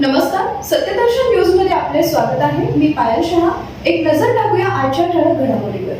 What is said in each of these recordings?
नमस्कार सत्यदर्शन न्यूजमध्ये आपले स्वागत आहे. मी पायल शहा. एक नजर टाकूया आजच्या ठळक घडामोडीवर.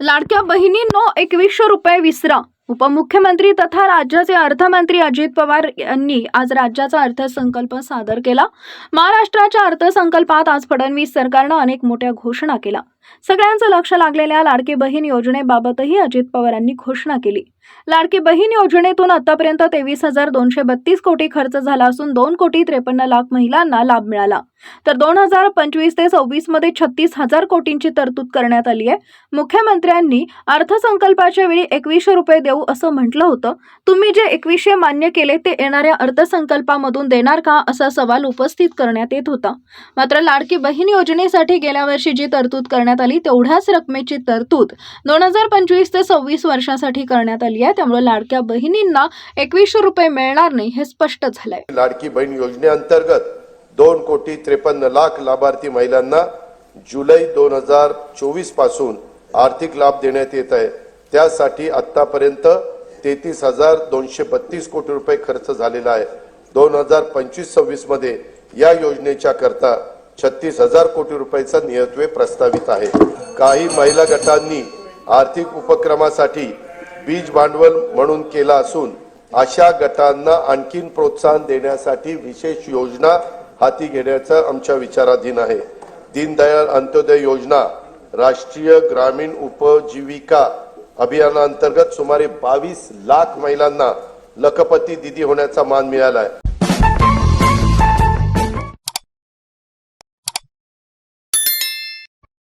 लाडक्या बहिणींनो एकवीसशे रुपये विसरा. उपमुख्यमंत्री तथा राज्याचे अर्थमंत्री अजित पवार यांनी आज राज्याचा अर्थसंकल्प सादर केला. महाराष्ट्राच्या अर्थसंकल्पात आज फडणवीस सरकारनं अनेक मोठ्या घोषणा केल्या. सगळ्यांचं लक्ष लागलेल्या लाडकी बहीण योजनेबाबतही अजित पवारांनी घोषणा केली. लाडकी बहीण योजनेतून आतापर्यंत तेवीस हजार दोनशे बत्तीस कोटी खर्च झाला असून दोन कोटी त्रेपन्न लाख महिलांना लाभ मिळाला. तर दोन हजार पंचवीस ते सव्वीसमध्ये छत्तीस हजार कोटींची तरतूद करण्यात आली आहे. मुख्यमंत्र्यांनी अर्थसंकल्पाच्या वेळी एकवीसशे रुपये देऊ असं म्हटलं होतं. तुम्ही जे एकवीसशे मान्य केले ते येणाऱ्या अर्थसंकल्पामधून देणार का असा सवाल उपस्थित करण्यात येत होता. मात्र लाडकी बहीण योजनेसाठी गेल्या वर्षी जी तरतूद करण्यात आली तेवढ्याच रकमेची तरतूद दोन हजार पंचवीस ते सव्वीस वर्षासाठी करण्यात आली आहे. त्यामुळे लाडक्या बहिणींना एकवीसशे रुपये मिळणार नाही हे स्पष्ट झालंय. लाडकी बहीण योजनेअंतर्गत दोन कोटी त्रेपन्न लाख लाभार्थी महिलांना जुलै दोन हजार चोवीसपासून आर्थिक लाभ देण्यात येत आहे. त्यासाठी आतापर्यंत तेहतीस हजार दोनशे बत्तीस कोटी रुपये खर्च झालेला आहे. दोन हजार पंचवीस सव्वीसमध्ये या योजनेच्या करता छत्तीस हजार कोटी रुपयाचा नियत्वे प्रस्तावित आहे. काही महिला गटांनी आर्थिक उपक्रमासाठी बीज भांडवल म्हणून केला असून अशा गटांना आणखीन प्रोत्साहन देण्यासाठी विशेष योजना हाती घेण्याचा आमच्या विचाराधीन आहे. दीनदयाळ अंत्योदय योजना राष्ट्रीय ग्रामीण उपजीविका अभियानाअंतर्गत सुमारे बावीस लाख महिलांना लखपती दिदी होण्याचा मान मिळाला आहे.